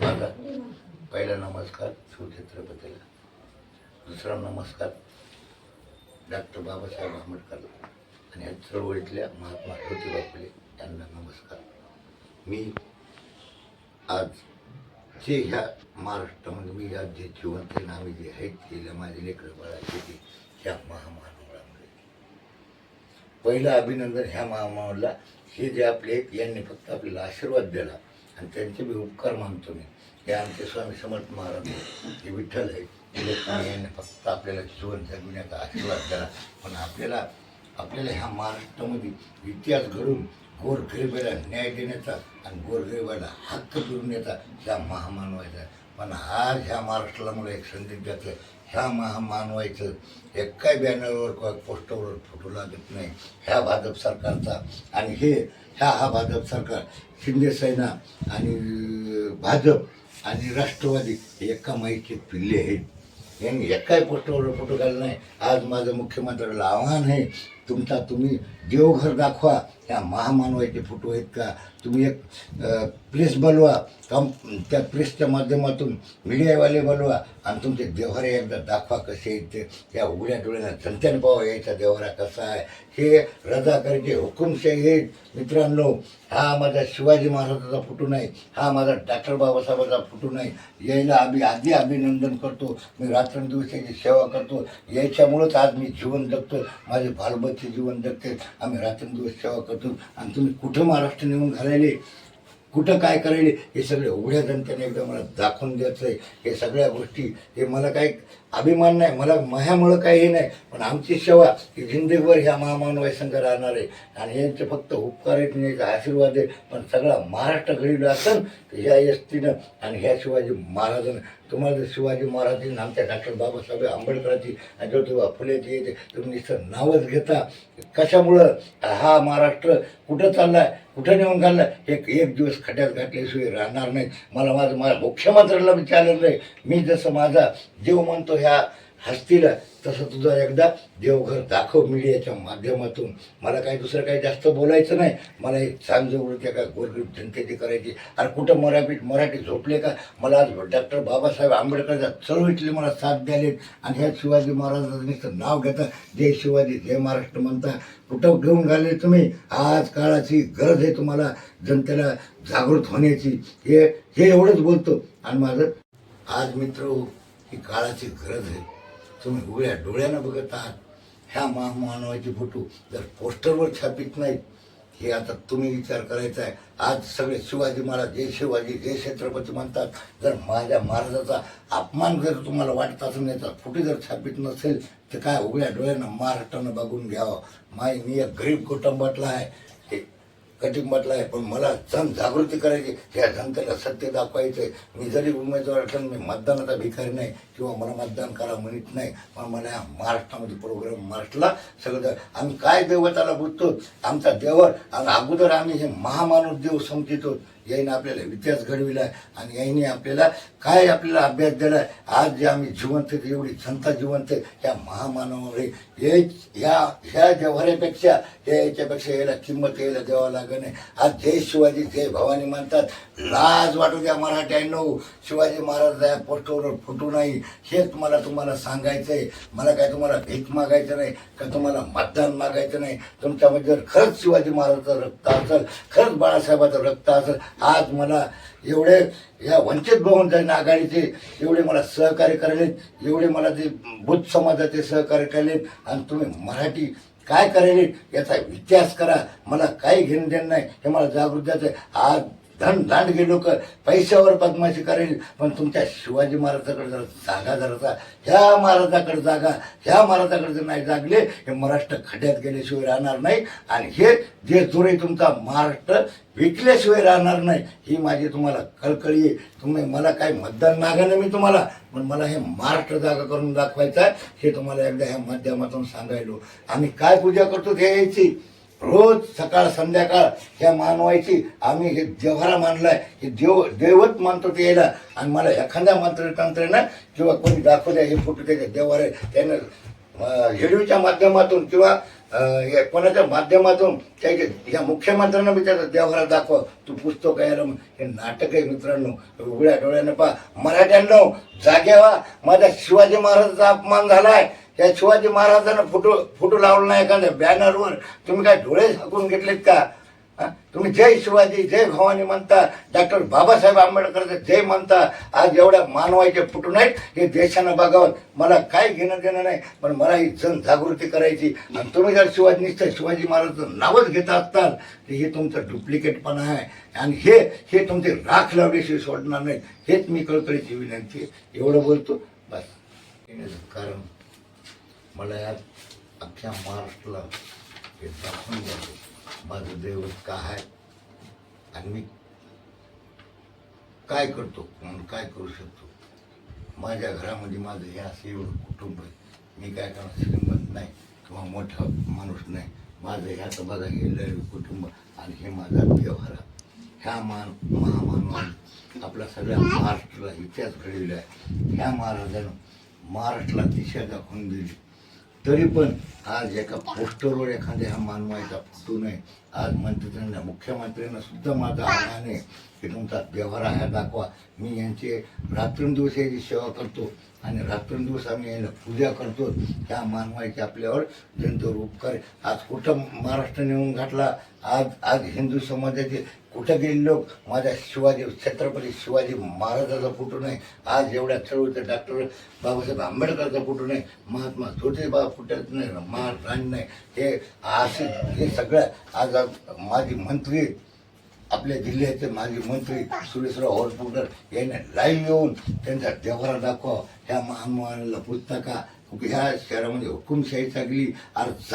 माझा पहिला नमस्कार शिवछत्रपतीला दुसरा नमस्कार डॉक्टर बाबासाहेब आंबेडकरला आणि या चळवळीतल्या महात्मा ज्योतिबा फुले यांना नमस्कार. मी आज जे ह्या महाराष्ट्रामध्ये मी आज जे जिवंत नावे जे आहेत केल्या माझे लेकरं बाळाचे ते ह्या महामानवामुळे पहिलं अभिनंदन ह्या महामानवाला हे जे आपले आहेत यांनी फक्त आपल्याला आशीर्वाद दिला. आणि त्यांचे मी उपकार मानतो मी हे आमचे स्वामी समर्थ महाराज हे विठ्ठल आहे फक्त आपल्याला जीवन जगविण्याचा आशीर्वाद दिला पण आपल्याला आपल्याला ह्या महाराष्ट्रामध्ये इतिहास घडून गोरगरिबाला न्याय देण्याचा आणि गोरगरिबाला हक्क फिरवण्याचा त्या महामानवाचा आहे. पण आज ह्या महाराष्ट्राला मला एक संदेश देतो आहे. ह्या महामानवायचं एक काय बॅनरवर किंवा पोस्टरवर फोटो लागत नाही. ह्या भाजप सरकारचा आणि हे ह्या हा भाजप सरकार शिंदेसेना आणि भाजप आणि राष्ट्रवादी एका माईचे पिल्ले आहेत. यांनी एकाही पोस्टरवर फोटो घालला नाही. आज माझं मुख्यमंत्र्याला आव्हान आहे तुमचा तुम्ही देवघर दाखवा. या महामानवाचे फोटो आहेत का? तुम्ही एक प्रेस बनवा कम त्या प्रेसच्या माध्यमातून मीडियावाले बनवा आणि तुमचे देवारे एकदा दाखवा कसे आहेत ते. त्या उघड्या डोळ्यांना जनतेने पावा यायचा देवारा कसा आहे? हे रजाकारीचे हुकुमशाही आहेत मित्रांनो हा माझा शिवाजी महाराजाचा फोटो नाही. हा माझा डॉक्टर बाबासाहेबाचा फोटो नाही. यायला आम्ही आधी अभिनंदन करतो. मी रात्रंदिवसाची सेवा करतो. याच्यामुळंच आज मी जीवन जगतो माझे बालबच्चे जीवन जगते आम्ही रात्रंदिवस सेवा करतो. आणि तुम्ही कुठं महाराष्ट्र नेऊन घालायले? कुठं काय करायले हे सगळे उघड्या जनतेने एकदा मला दाखवून द्यायचं आहे हे सगळ्या गोष्टी हे मला काही अभिमान नाही मला माह्यामुळं काही हे नाही. पण आमची सेवा ही जिंदगीभर ह्या महामानवाई संघ राहणार आहे. आणि यांचे फक्त उपकार आहेत आणि आशीर्वाद आहे पण सगळा महाराष्ट्र घडीला असेल तर ह्या एसटीनं आणि ह्या शिवाजी महाराजांना. तुम्हाला जर शिवाजी महाराजांनी आमच्या डॉक्टर बाबासाहेब आंबेडकरांची आणि ज्योतिबा फुलेची येते तुम्ही नुसतं नावच घेता. कशामुळं हा महाराष्ट्र कुठं चाललाय? कुठं नेऊन घाललं एक एक दिवस खड्यात घातल्याशिवाय राहणार नाही. मला माझं माझ्या मुख्यमंत्र्याला विचारलं नाही मी जसं माझा जीव म्हणतो ह्या हस्तीला. तसं तुझं एकदा देवघर दाखव मीडियाच्या माध्यमातून. मला काही दुसरं काही जास्त बोलायचं नाही. मला एक सांजवृत्ती का गोरगरीब जनतेची करायची. अरे कुठं मराठी मराठी झोपले का? मला आज डॉक्टर बाबासाहेब आंबेडकरच्या चळवळीतले मला साथ द्याले आणि ह्या शिवाजी महाराजांचं नाव घेता. जय शिवाजी जय महाराष्ट्र म्हणता. कुठं घेऊन घालले तुम्ही? आज काळाची गरज आहे तुम्हाला. जनतेला जागृत होण्याची. हे हे एवढंच बोलतो. आणि माझं आज मित्र हो, ही काळाची गरज आहे. तुम्ही उघड्या डोळ्यानं बघत आहात. ह्या महामानवाचे फोटो जर पोस्टरवर छापित नाहीत हे आता तुम्ही विचार करायचा आहे. आज सगळे शिवाजी महाराज जय शिवाजी जय छत्रपती म्हणतात. जर माझ्या महाराजाचा अपमान जर तुम्हाला वाटत असून याचा फोटो जर छापित नसेल तर काय उघड्या डोळ्यानं महाराष्ट्रानं बघून घ्यावं? माय मी एक गरीब कुटुंबातला आहे. हे म्हटलं आहे पण मला जन जागृती करायची. ह्या जनतेला सत्य दाखवायचं मी जरी उमेदवार असेल मी मतदानाचा भिकारी नाही किंवा मला मतदान करा म्हणत नाही पण मला या महाराष्ट्रामध्ये प्रोग्राम महाराष्ट्राला सगळं आम्ही काय देवताला बुजतो? आमचा देवर आणि अगोदर आम्ही हे महामानव देव समजितो. याईने आपल्याला इतिहास घडविला आणि याईने आपल्याला काय आपल्याला अभ्यास दिला आज जे आम्ही जिवंत एवढी जनता जिवंत या ह्या महामानवामुळे हे ह्या ह्या जव्हाऱ्यापेक्षा या याच्यापेक्षा याला किंमत यायला द्यावं लागत नाही. आज जय शिवाजी जय भवानी म्हणतात लाज वाटू द्या मराठ्यांनो. शिवाजी महाराज या पोस्टरवर फुटू नाही. हे तुम्हाला तुम्हाला सांगायचं आहे मला काय तुम्हाला भीक मागायचं नाही का तुम्हाला मतदान मागायचं नाही. तुमच्यामध्ये जर खरंच शिवाजी महाराजाचं रक्त असेल खरंच बाळासाहेबाचं रक्त असेल आज मला एवढे या वंचित बहुजन आघाडीचे एवढे मला सहकार्य करायले एवढे मला ते बुद्ध समाजाचे सहकार्य करायलेत आणि तुम्ही मराठी काय करायले याचा इतिहास करा मला काही घेणं देणं नाही हे मला जागृत द्यायचं आहे. आज धन दांडगे लोक. पैशावर बदमाशी करेल पण तुमच्या शिवाजी महाराजाकडे जर जागा जराचा ह्या महाराजाकडे जागा ह्या महाराजाकडे जर नाही जागले हे महाराष्ट्र खड्यात गेल्याशिवाय राहणार नाही. आणि हे जे जोरे तुमचा महाराष्ट्र विकल्याशिवाय राहणार नाही ही माझी तुम्हाला कळकळी आहे. तुम्ही मला काही मतदान मागायला मी तुम्हाला पण मला हे महाराष्ट्र जागा करून दाखवायचं आहे. हे तुम्हाला एकदा ह्या माध्यमातून सांगायलो. आम्ही काय पूजा करतो ते यायची. रोज सकाळ संध्याकाळ ह्या मानवायची आम्ही हे देवारा मानलाय हे देव दैवत मानतो ते यायला आणि मला एखाद्या मंत्र तंत्रेनं किंवा कोणी दाखवल्या हे फोटो त्याच्या देवारे त्यानं अं, रेडिओच्या माध्यमातून किंवा हे कोणाच्या माध्यमातून त्याचे या मुख्यमंत्र्यांना मी त्याचा देवाला दाखव. तू पुस्तक आहे हे नाटक आहे मित्रांनो. उघड्या डोळ्यानं पहा. मराठ्यांनो जागे व्हा माझ्या शिवाजी महाराजांचा अपमान झालाय. या शिवाजी महाराजांना फोटो फोटो लावला नाही एखाद्या बॅनरवर तुम्ही काय डोळे झाकून घेतलेत का? तुम्ही जय शिवाजी जय भवानी म्हणता. डॉक्टर बाबासाहेब आंबेडकरचं जय म्हणता. आज एवढ्या मानवाचे फुटून आहेत हे देशानं बघावं. मला काय घेणं देणं नाही पण मला ही जनजागृती करायची. आणि तुम्ही जर शिवाजी निश्चित शिवाजी महाराजचं नावच घेत असताल तर हे तुमचं डुप्लिकेटपणा आहे. आणि हे हे तुमचे राख लावल्याशिवाय सोडणार नाही हेच मी कळकळीची विनंती एवढं बोलतो. बस. कारण मला या अख्ख्या महाराष्ट्राला हे दाखवून द्यावं माझं दैवत काय आहे आणि मी काय करतो म्हणून काय करू शकतो? माझ्या घरामध्ये माझं हे असं एवढं कुटुंब आहे. मी काय करणार? श्रीमंत नाही किंवा मोठा माणूस नाही. माझं ह्याचं बघा हे लढ कुटुंब आणि हे माझा व्यवहार. आहे. ह्या मान महामानवाने आपल्या सगळ्या महाराष्ट्राला इतिहास घडविला आहे. ह्या महाराजानं महाराष्ट्राला दिशा दाखवून दिली. तरी पण आज एका पोस्टरवर एखाद्या ह्या मानवायचा फोटो नाही आज मंत्र्यांना मुख्यमंत्र्यांना सुद्धा माझं आव्हान आहे की तुमचा व्यवहार हा दाखवा. मी यांचे रात्रंदिवस याची सेवा करतो आणि रात्रंदिवस आम्ही यांना पूजा करतो. त्या मानवाचे आपल्यावर जनतेवर उपकार आज कुठं महाराष्ट्र नेऊन घातला? आज आज हिंदू समाजाचे कुठं गेले लोक? माझ्या शिवाजी छत्रपती शिवाजी महाराजाचा फोटो नाही. आज एवढ्या चळवळीचा डॉक्टर बाबासाहेब आंबेडकरचा फोटो नाही. महात्मा ज्योतिबा फुटत नाही महाराज नाही. हे असे हे सगळं आज आज माजी मंत्री आपल्या जिल्ह्याचे माजी मंत्री सुरेशराव होरपुकर यांनी लाईव्ह येऊन त्यांचा देवरा दाखवा. ह्या महामानला पुस्तका ह्या शहरामध्ये हुकुमशाही चांगली अर्ज